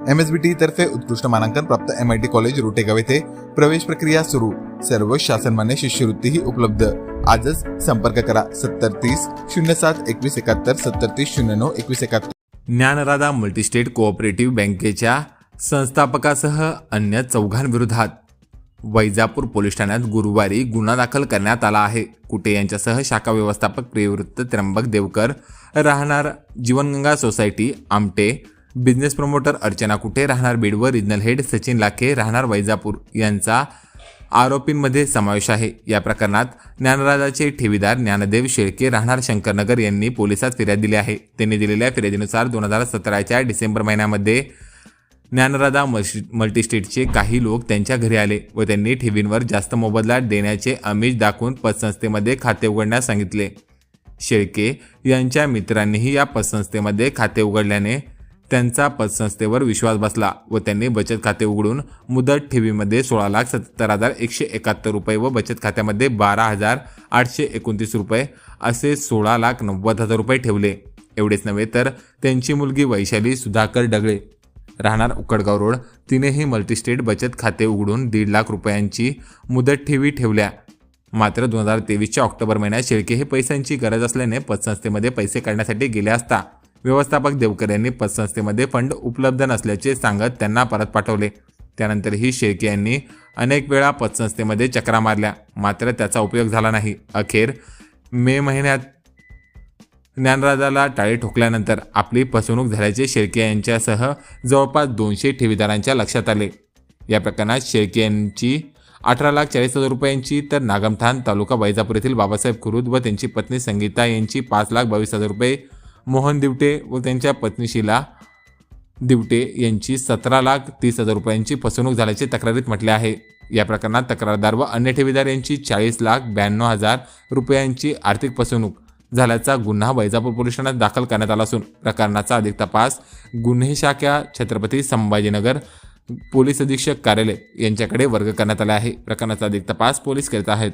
M S बी T तर्फे उत्कृष्ट मानांकन प्राप्त M I T college Rotegaon येथे प्रवेश प्रक्रिया सुरू. सर्व शासनमान्य शिष्यवृत्तीही उपलब्ध. आजच संपर्क करा सत्तर तीस शून्य सात एकवीस एकाहत्तर सत्तर तीस शून्य नऊ एकवीस एकाहत्तर. ज्ञानराधा मल्टीस्टेट कोऑपरेटिव्ह बँकेच्या संस्थापकासह अन्य चौघांविरोधात. वैजापूर पोलीस ठाण्यात गुरुवारी गुन्हा दाखल करण्यात आला आहे. कुटे यांच्यासह शाखा व्यवस्थापक प्रियवृत्त त्र्यंबक देवकर राहणार Jeevanganga society Amte business promoter Archana कुठे राहणार? बीड व रिजनल हेड सचिन लाखे राहणार वैजापूर. यांचा आरोपींमध्ये समावेश आहे. या प्रकरणात ज्ञानराजाचे ठेवीदार ज्ञानदेव शेळके राहणार शंकरनगर यांनी पोलिसात फिर्याद दिली आहे. त्यांनी दिलेल्या फिर्यादीनुसार दोन हजार सतराच्या डिसेंबर महिन्यामध्ये ज्ञानराधा मल्टीस्टेटचे काही लोक त्यांच्या घरी आले व त्यांनी ठेवींवर जास्त मोबदला देण्याचे अमिष दाखवून पतसंस्थेमध्ये खाते उघडण्यास सांगितले. शेळके यांच्या मित्रांनीही या पतसंस्थेमध्ये खाते उघडल्याने त्यांचा पतसंस्थेवर विश्वास बसला व त्यांनी बचत खाते उघडून मुदत ठेवीमध्ये सोळा लाख सत्तर हजार एकशे एकाहत्तर रुपये व बचत खात्यामध्ये बारा हजार आठशे एकोणतीस रुपये असे सोळा लाख नव्वद हजार रुपये ठेवले. एवढेच नव्हे तर त्यांची मुलगी वैशाली सुधाकर डगळे राहणार उकडगाव रोड. तिनेही मल्टीस्टेट बचत खाते उघडून दीड लाख रुपयांची मुदत ठेवी ठेवल्या. मात्र दोन हजार तेवीसच्या ऑक्टोबर महिन्यात शेळके हे पैशांची गरज असल्याने पतसंस्थेमध्ये पैसे काढण्यासाठी गेले असता व्यवस्थापक देवकर यांनी पतसंस्थेमध्ये फंड उपलब्ध नसल्याचे सांगत त्यांना परत पाठवले. त्यानंतरही शेळके यांनी अनेक वेळा पतसंस्थेमध्ये चक्रा मारल्या. मात्र त्याचा उपयोग झाला नाही. अखेर मे महिन्यात ज्ञानराजाला टाळी ठोकल्यानंतर आपली फसवणूक झाल्याचे शेळके यांच्यासह जवळपास दोनशे ठेवीदारांच्या लक्षात आले. या प्रकरणात शेळके यांची अठरा लाख चाळीस हजार रुपयांची तर नागमठाण तालुका वैजापूर येथील बाबासाहेब कुरुद व त्यांची पत्नी संगीता यांची पाच लाख बावीस हजार रुपये मोहन दिवटे व त्यांच्या पत्नी शिला दिवटे यांची सतरा लाख तीस हजार रुपयांची फसवणूक झाल्याचे तक्रारीत म्हटले आहे. या प्रकरणात तक्रारदार व अन्य ठेवीदार यांची चाळीस लाख ब्याण्णव हजार रुपयांची आर्थिक फसवणूक झाल्याचा गुन्हा वैजापूर पोलीस ठाण्यात दाखल करण्यात आला असून प्रकरणाचा अधिक तपास गुन्हे शाखा छत्रपती संभाजीनगर पोलीस अधीक्षक कार्यालय यांच्याकडे वर्ग करण्यात आला आहे. प्रकरणाचा अधिक तपास पोलीस करीत आहेत.